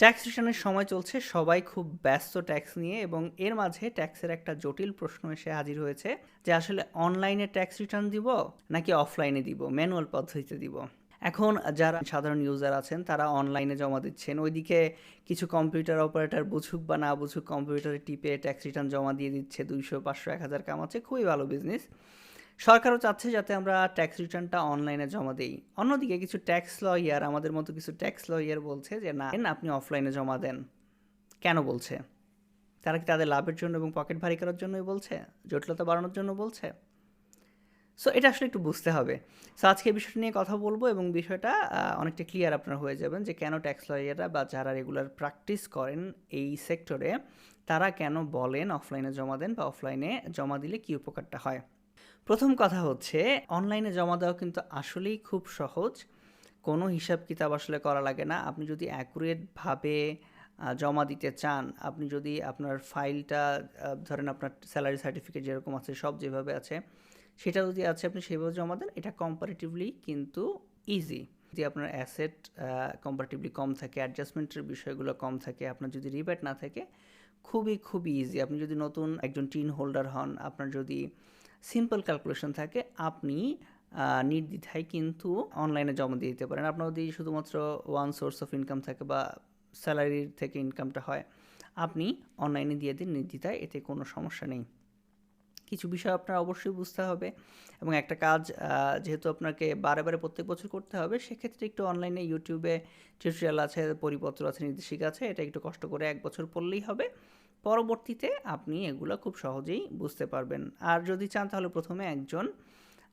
Tax রিটার্নের সময় চলছে, সবাই খুব ব্যস্ত ট্যাক্স নিয়ে এবং এর মাঝে ট্যাক্সের একটা জটিল প্রশ্ন এসে হাজির হয়েছে যে আসলে অনলাইনে ট্যাক্স রিটার্ন দিব নাকি অফলাইনে দিব ম্যানুয়াল পদ্ধতিতে দিব? এখন যারা সাধারণ ইউজার আছেন, তারা অনলাইনে জমা দিচ্ছেন, ওইদিকে কিছু কম্পিউটার অপারেটর বুঝুক বা না বুঝুক কম্পিউটারে টিপে ট্যাক্স রিটার্ন জমা দিয়ে দিচ্ছে, দুইশো, পাঁচশো, এক হাজার কামাচ্ছে, খুবই ভালো বিজনেস সরকারও চাচ্ছে যাতে আমরা ট্যাক্স রিটার্নটা অনলাইনে জমা দিই। অন্যদিকে কিছু ট্যাক্স লয়ার আমাদের মতো কিছু ট্যাক্স লয়ার বলছে যে, না আপনি অফলাইনে জমা দেন। কেন বলছে? তারা কি তাদের লাভের জন্য এবং পকেট ভারী করার জন্যই বলছে? জটিলতা বাড়ানোর জন্য বলছে? সো এটা আসলে একটু বুঝতে হবে। সো আজকে এই বিষয়টা নিয়ে কথা বলব এবং বিষয়টা অনেকটা ক্লিয়ার আপনারা হয়ে যাবেন যে, কেন ট্যাক্স লয়াররা বা যারা রেগুলার প্র্যাকটিস করেন এই সেক্টরে তারা কেন বলেন অফলাইনে জমা দেন বা অফলাইনে জমা দিলে কী উপকারটা হয়? প্রথম কথা হচ্ছে অনলাইনে জমা দেওয়া কিন্তু আসলেই খুব সহজ। কোনো হিসাব কিতাব আসলে করা লাগে না। আপনি যদি অ্যাকুরেটভাবে জমা দিতে চান, আপনি যদি আপনার ফাইলটা ধরেন আপনার স্যালারি সার্টিফিকেট যেরকম আছে, সব যেভাবে আছে, সেটা যদি আছে, আপনি সেভাবে জমা দেন, এটা কম্পারেটিভলি কিন্তু ইজি যদি আপনার অ্যাসেট কম্পারেটিভলি কম থাকে অ্যাডজাস্টমেন্টের বিষয়গুলো কম থাকে, আপনার যদি রিবেট না থাকে, খুবই খুবই ইজি আপনি যদি নতুন একজন টিন হোল্ডার হন, আপনার যদি সিম্পল ক্যালকুলেশন থাকে, আপনি নির্দ্বিধায় কিন্তু অনলাইনে জমা দিয়ে দিতে পারেন। আপনার যদি শুধুমাত্র ওয়ান সোর্স অফ ইনকাম থাকে বা স্যালারির থেকে ইনকামটা হয়, আপনি অনলাইনে দিয়ে দিন, নির্দ্বিধায়, এতে কোনো সমস্যা নেই। কিছু বিষয় আপনার অবশ্যই বুঝতে হবে এবং একটা কাজ যেহেতু আপনাকে বারে বারে প্রত্যেক বছর করতে হবে, সেক্ষেত্রে একটু অনলাইনে ইউটিউবে টিউটোরিয়াল আছে, পরিপত্র আছে, নির্দেশিকা আছে, এটা একটু কষ্ট করে এক বছর পড়লেই হবে। পরবর্তীতে আপনি এগুলো খুব সহজেই বুঝতে পারবেন। আর যদি চান তাহলে প্রথমে একজন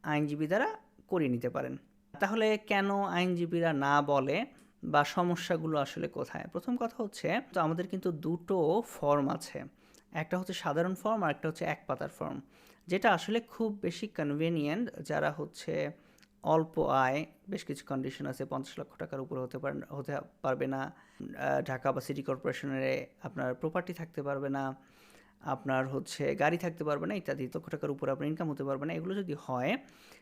আইনজীবী দ্বারা করিয়ে নিতে পারেন। তাহলে কেন আইনজীবীরা না বলে বা সমস্যাগুলো আসলে কোথায়? প্রথম কথা হচ্ছে, তো আমাদের কিন্তু দুটো ফর্ম আছে। একটা হচ্ছে সাধারণ ফর্ম আর একটা হচ্ছে এক পাতার ফর্ম। যেটা আসলে খুব বেশি কনভিনিয়েন্ট যারা হচ্ছে অল্প আয়, বেশ কিছু কন্ডিশন আছে, পঞ্চাশ লক্ষ টাকার উপরে হতে পারে, হতে পারবে না। ঢাকা বা সিটি কর্পোরেশনের আপনার প্রপার্টি থাকতে পারবে না, আপনার হচ্ছে গাড়ি থাকতে পারবে না, ইত্যাদি। লক্ষ টাকার উপরে আপনার ইনকাম হতে পারবে না। এগুলো যদি হয়,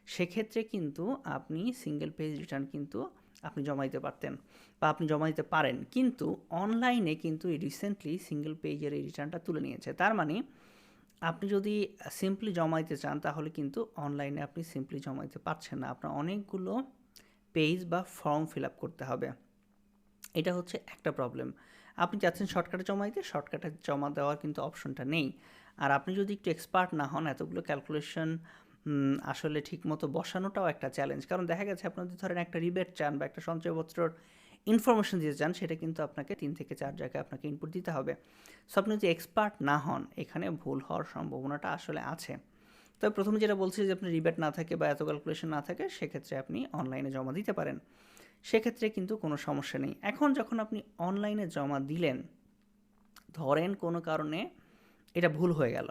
সেক্ষেত্রে কিন্তু আপনি সিঙ্গেল পেজ রিটার্ন কিন্তু আপনি জমা দিতে পারতেন বা আপনি জমা দিতে পারেন। কিন্তু অনলাইনে কিন্তু রিসেন্টলি সিঙ্গেল পেজের এই রিটার্নটা তুলে নিয়েছে। তার মানে আপনি যদি সিম্পলি জমা দিতে চান, তাহলে কিন্তু অনলাইনে আপনি সিম্পলি জমা দিতে পারছেন না। আপনার অনেকগুলো পেজ বা ফর্ম ফিল আপ করতে হবে। এটা হচ্ছে একটা প্রবলেম আপনি চাচ্ছেন শর্টকাটে জমা দিতে শর্টকাটে জমা দেওয়ার কিন্তু অপশনটা নেই। আর আপনি যদি একটু এক্সপার্ট না হন, এতগুলো ক্যালকুলেশন আসলে ঠিকমতো বসানোটাও একটা চ্যালেঞ্জ কারণ দেখা গেছে আপনার যদি ধরেন একটা রিবেট চান বা একটা সঞ্চয়পত্রর ইনফরমেশন দিতে চান সেটা কিন্তু আপনাকে তিন থেকে চার জায়গায় আপনাকে ইনপুট দিতে হবে। সো আপনি যদি এক্সপার্ট না হন, এখানে ভুল হওয়ার সম্ভাবনাটা আসলে আছে। তবে প্রথমে যেটা বলছি যে, আপনি রিবেট না থাকে বা এত ক্যালকুলেশন না থাকে, সেক্ষেত্রে আপনি অনলাইনে জমা দিতে পারেন। সেক্ষেত্রে কিন্তু কোনো সমস্যা নেই। এখন যখন আপনি অনলাইনে জমা দিলেন, ধরেন কোনো কারণে এটা ভুল হয়ে গেল,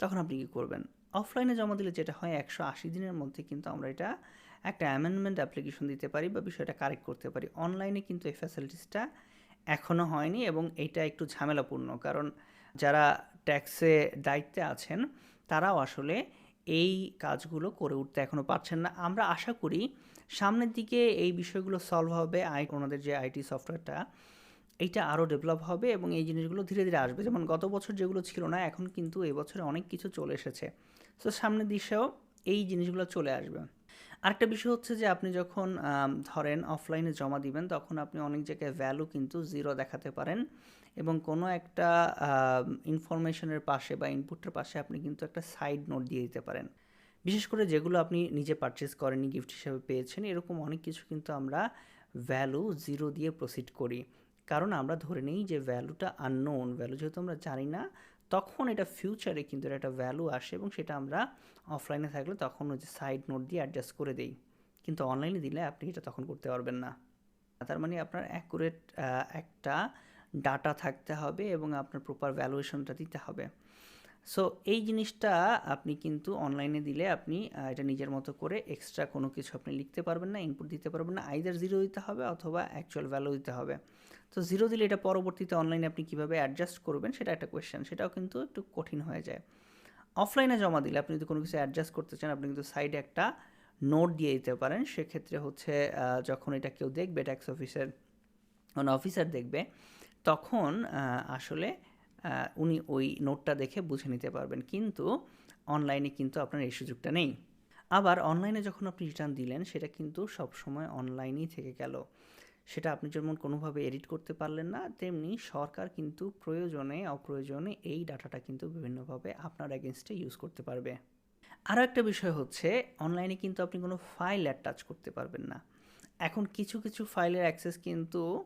তখন আপনি কী করবেন? অফলাইনে জমা দিলে যেটা হয়, একশো আশি দিনের মধ্যে কিন্তু আমরা এটা একটা অ্যামেন্ডমেন্ট অ্যাপ্লিকেশন দিতে পারি বা বিষয়টা কারেক্ট করতে পারি। অনলাইনে কিন্তু এই ফ্যাসিলিটিসটা এখনও হয়নি এবং এইটা একটু ঝামেলাপূর্ণ। কারণ যারা ট্যাক্সে দায়িত্বে আছেন, তারাও আসলে এই কাজগুলো করে উঠতে এখনও পারছেন না। আমরা আশা করি সামনের দিকে এই বিষয়গুলো সলভ হবে। আই, ওনাদের যে আইটি সফটওয়্যারটা, এইটা আরও ডেভেলপ হবে এবং এই জিনিসগুলো ধীরে ধীরে আসবে। যেমন গত বছর যেগুলো ছিল না, এখন কিন্তু এই বছরে অনেক কিছু চলে এসেছে। সো সামনের দিশেও এই জিনিসগুলো চলে আসবে। আরেকটা বিষয় হচ্ছে যে আপনি যখন ধরেন অফলাইনে জমা দিবেন, তখন আপনি অনেক জায়গায় ভ্যালু কিন্তু জিরো দেখাতে পারেন এবং কোনো একটা ইনফরমেশনের পাশে বা ইনপুটের পাশে আপনি কিন্তু একটা সাইড নোট দিয়ে দিতে পারেন। বিশেষ করে যেগুলো আপনি নিজে পারচেস করেনি গিফট হিসেবে পেয়েছেন, এরকম অনেক কিছু কিন্তু আমরা ভ্যালু জিরো দিয়ে প্রসিড করি। কারণ আমরা ধরে নিই যে ভ্যালুটা আননোন ভ্যালু যেহেতু আমরা জানি না তখন এটা ফিউচারে কিন্তু একটা ভ্যালু আসে এবং সেটা আমরা অফলাইনে থাকলে তখন ওই যে সাইড নোট দিয়ে অ্যাডজাস্ট করে দেই। কিন্তু অনলাইনে দিলে আপনি এটা তখন করতে পারবেন না। তার মানে আপনার অ্যাকুরেট একটা ডাটা থাকতে হবে এবং আপনার প্রপার ভ্যালুয়েশনটা দিতে হবে। সো এই জিনিসটা আপনি কিন্তু অনলাইনে দিলে আপনি এটা নিজের মতো করে এক্সট্রা কোনো কিছু আপনি লিখতে পারবেন না ইনপুট দিতে পারবেন না আইদার জিরো দিতে হবে অথবা অ্যাকচুয়াল ভ্যালু দিতে হবে। তো জিরো দিলে এটা পরবর্তীতে অনলাইনে আপনি কীভাবে অ্যাডজাস্ট করবেন সেটা একটা কোয়েশ্চেন সেটাও কিন্তু একটু কঠিন হয়ে যায়। অফলাইনে জমা দিলে আপনি যদি কোনো কিছু অ্যাডজাস্ট করতে চান, আপনি কিন্তু সাইডে একটা নোট দিয়ে দিতে পারেন, সেক্ষেত্রে হচ্ছে যখন এটা কেউ দেখবে ট্যাক্স অফিসের অফিসার দেখবে, তখন আসলে উনি ওই নোটটা দেখে বুঝে নিতে পারবেন। কিন্তু অনলাইনে কিন্তু আপনার এই সুযোগটা নেই। আবার অনলাইনে যখন আপনি রিটার্ন দিলেন, সেটা কিন্তু সবসময় অনলাইনেই থেকে গেল। সেটা আপনি যেমন কোনোভাবে এডিট করতে পারলেন না, তেমনি সরকার কিন্তু প্রয়োজনে, অপ্রয়োজনে এই ডাটাটা কিন্তু বিভিন্নভাবে আপনার এগেনস্টে ইউজ করতে পারবে। আরও একটা বিষয় হচ্ছে, অনলাইনে কিন্তু আপনি কোনো ফাইল অ্যাটাচ করতে পারবেন না। এখন কিছু কিছু ফাইলের অ্যাক্সেস কিন্তু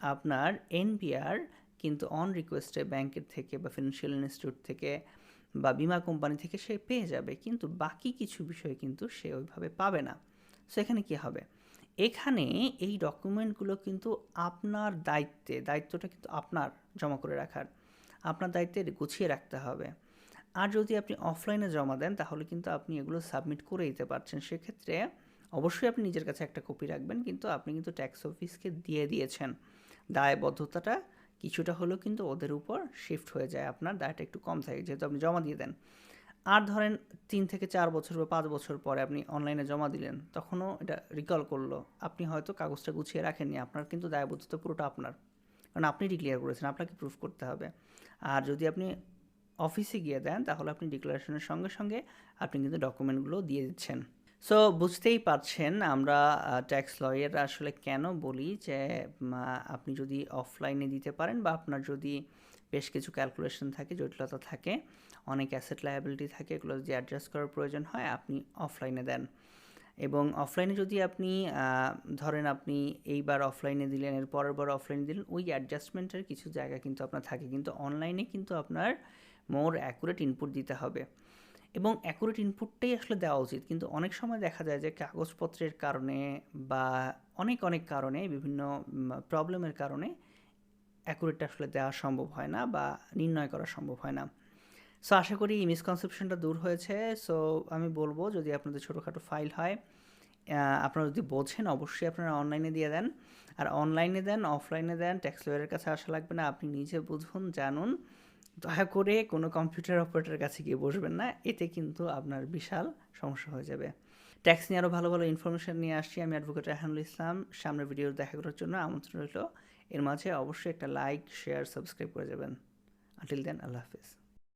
আপনার এনপিআর কিন্তু অন রিকোয়েস্টে ব্যাংকের থেকে বা ফিনান্সিয়াল ইনস্টিটিউট থেকে বা বিমা কোম্পানি থেকে সে পেয়ে যাবে, কিন্তু বাকি কিছু বিষয় কিন্তু সে ওইভাবে পাবে না। সো এখানে কী হবে? এখানে এই ডকুমেন্টগুলো কিন্তু আপনার দায়িত্বে, দায়িত্বটা কিন্তু আপনার জমা করে রাখার, আপনার দায়িত্বে গুছিয়ে রাখতে হবে। আর যদি আপনি অফলাইনে জমা দেন, তাহলে কিন্তু আপনি এগুলো সাবমিট করে দিতে পারছেন। সেক্ষেত্রে অবশ্যই আপনি নিজের কাছে একটা কপি রাখবেন, কিন্তু আপনি কিন্তু ট্যাক্স অফিসকে দিয়ে দিয়েছেন। দায়বদ্ধতাটা কিছুটা হলেও কিন্তু ওদের উপর শিফট হয়ে যায় আপনার দায়টা একটু কম থাকে, যেহেতু আপনি জমা দিয়ে দেন। আর ধরেন তিন থেকে চার বছর বা পাঁচ বছর পরে আপনি অনলাইনে জমা দিলেন, তখনও এটা রিকল করল। আপনি হয়তো কাগজটা গুছিয়ে রাখেননি, আপনার কিন্তু দায়বদ্ধতা পুরোটা আপনার। কারণ আপনি ডিক্লেয়ার করেছেন, আপনাকে প্রুফ করতে হবে। আর যদি আপনি অফিসে গিয়ে দেন, তাহলে আপনি ডিক্লারেশনের সঙ্গে সঙ্গে আপনি কিন্তু ডকুমেন্টগুলো দিয়ে দিচ্ছেন। সো বুঝতেই পারছেন আমরা ট্যাক্স লয়ার আসলে কেন বলি যে আপনি যদি অফলাইনে দিতে পারেন বা আপনার যদি বেশ কিছু ক্যালকুলেশন থাকে, জটিলতা থাকে, অনেক অ্যাসেট লায়াবিলিটি থাকে, এগুলো যদি অ্যাডজাস্ট করার প্রয়োজন হয়, আপনি অফলাইনে দেন। এবং অফলাইনে যদি আপনি ধরেন আপনি এইবার অফলাইনে দিলেন, এর পরের বার অফলাইনে দিলেন, ওই অ্যাডজাস্টমেন্টের কিছু জায়গা কিন্তু আপনার থাকে। কিন্তু অনলাইনে কিন্তু আপনার মোর অ্যাকুরেট ইনপুট দিতে হবে। এবং অ্যাকুরেট ইনপুটটাই আসলে দেওয়া উচিত। কিন্তু অনেক সময় দেখা যায় যে কাগজপত্রের কারণে বা অনেক অনেক কারণে, বিভিন্ন প্রবলেমের কারণে অ্যাকুরেটটা আসলে দেওয়া সম্ভব হয় না বা নির্ণয় করা সম্ভব হয় না। সো আশা করি এই মিসকনসেপশনটা দূর হয়েছে। সো আমি বলব যদি আপনাদের ছোটোখাটো ফাইল হয় আপনারা যদি বোঝেন, অবশ্যই আপনারা অনলাইনে দিয়ে দেন। আর অনলাইনে দেন অফলাইনে দেন ট্যাক্স লয়ারের কাছে আসা লাগবে না। আপনি নিজে বুঝুন, জানুন। দয়া করে কোনো কম্পিউটার অপারেটরের কাছে গিয়ে বসবেন না, এতে কিন্তু আপনার বিশাল সমস্যা হয়ে যাবে। ট্যাক্স নিয়ে আরও ভালো ভালো ইনফরমেশান নিয়ে আসছি আমি অ্যাডভোকেট রাহানুল ইসলাম সামনের ভিডিও দেখা করার জন্য আমন্ত্রণ রইল। এর মাঝে অবশ্যই একটা লাইক শেয়ার সাবস্ক্রাইব করে যাবেন। আটিল দেন আল্লাহ হাফিজ।